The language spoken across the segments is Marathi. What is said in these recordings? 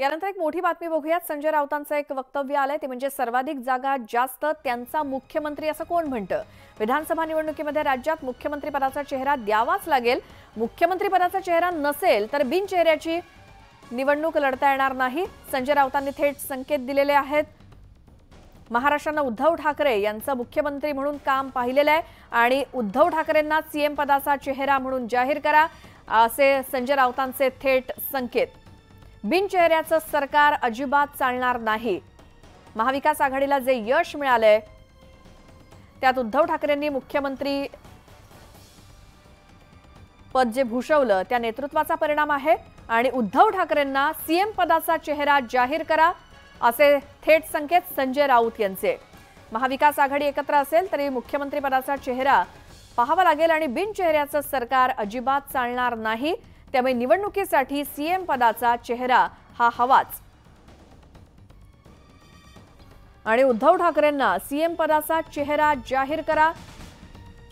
यानंतर एक मोठी बातमी बघूयात. संजय राऊतांचं एक वक्तव्य आलंय. ते म्हणजे सर्वाधिक जागा जास्त त्यांचा मुख्यमंत्री असं कोण म्हणतं? विधानसभा निवडणुकीमध्ये राज्यात मुख्यमंत्रीपदाचा चेहरा द्यावाच लागेल. मुख्यमंत्रीपदाचा चेहरा नसेल तर बिनचेहऱ्याची निवडणूक लढता येणार नाही. संजय राऊतांनी थेट संकेत दिलेले आहेत. महाराष्ट्रानं उद्धव ठाकरे यांचं मुख्यमंत्री म्हणून काम पाहिलेलं आहे. आणि उद्धव ठाकरेंना सीएम पदाचा चेहरा म्हणून जाहीर करा असे संजय राऊतांचे थेट संकेत. बिनचेहऱ्याचं सरकार अजिबात चालणार नाही. महाविकास आघाडीला जे यश मिळालंय त्यात उद्धव ठाकरेंनी मुख्यमंत्री पद जे भूषवलं त्या नेतृत्वाचा परिणाम आहे आणि उद्धव ठाकरेंना सीएम पदाचा चेहरा जाहीर करा असे थेट संकेत संजय राऊत यांचे. महाविकास आघाडी एकत्र असेल तरी मुख्यमंत्री पदाचा चेहरा पाहावा लागेल आणि बिनचेहऱ्याचं सरकार अजिबात चालणार नाही. त्यामुळे निवडणुकीसाठी सीएम पदाचा चेहरा हा हवाच. आणि उद्धव ठाकरेंना सीएम पदाचा चेहरा जाहीर करा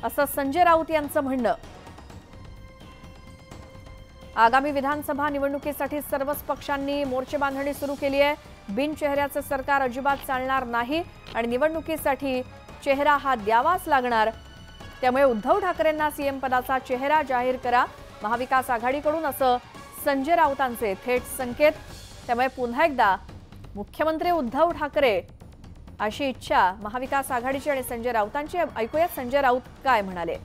असं संजय राऊत यांचं म्हणणं. आगामी विधानसभा निवडणुकीसाठी सर्वच पक्षांनी मोर्चे बांधणी सुरू केली आहे. बिनचेहऱ्याचं सरकार अजिबात चालणार नाही आणि निवडणुकीसाठी चेहरा हा द्यावाच लागणार. त्यामुळे उद्धव ठाकरेंना सीएम पदाचा चेहरा जाहीर करा. महाविकास आघाडीकडून असं संजय राऊतांचे थेट संकेत. त्यामुळे पुन्हा एकदा मुख्यमंत्री उद्धव ठाकरे अशी इच्छा महाविकास आघाडीची आणि संजय राऊतांची. ऐकूयात संजय राऊत काय म्हणाले.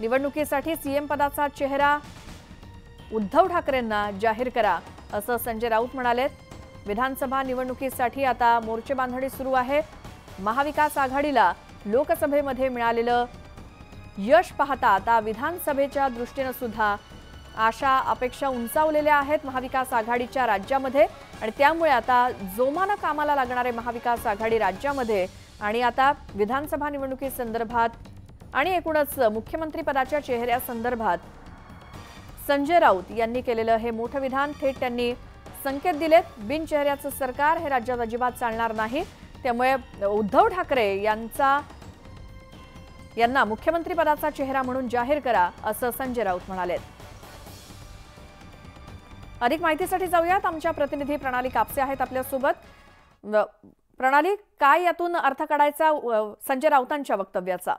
निवडणुकीसाठी सीएम पदाचा चेहरा उद्धव ठाकरेंना जाहीर करा असं संजय राऊत म्हणाले विधानसभा निवडणुकीसाठी आता मोर्चे बांधणी सुरू आहे. महाविकास आघाडीला लोकसभेमध्ये मिळालेलं यश पाहता आता विधानसभेच्या दृष्टीनं सुद्धा आशा अपेक्षा उंचावलेल्या आहेत महाविकास आघाडीच्या राज्यामध्ये. आणि त्यामुळे आता जोमानं कामाला लागणारे महाविकास आघाडी राज्यामध्ये. आणि आता विधानसभा निवडणुकीसंदर्भात आणि एकूणच मुख्यमंत्रीपदाच्या चेहऱ्यासंदर्भात संजय राऊत यांनी केलेलं हे मोठं विधान थेट त्यांनी संकेत दिलेत. बिनचेहऱ्याचं सरकार हे राज्यात अजिबात चालणार नाही. त्यामुळे उद्धव ठाकरे यांचा यांना मुख्यमंत्री पदाचा चेहरा म्हणून जाहीर करा असं संजय राऊत म्हणाले अधिक माहितीसाठी जाऊयात. आमच्या प्रतिनिधी प्रणाली कापसे आहेत आपल्यासोबत. प्रणाली काय यातून अर्थ काढायचा संजय राऊतांच्या वक्तव्याचा?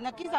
नक्कीच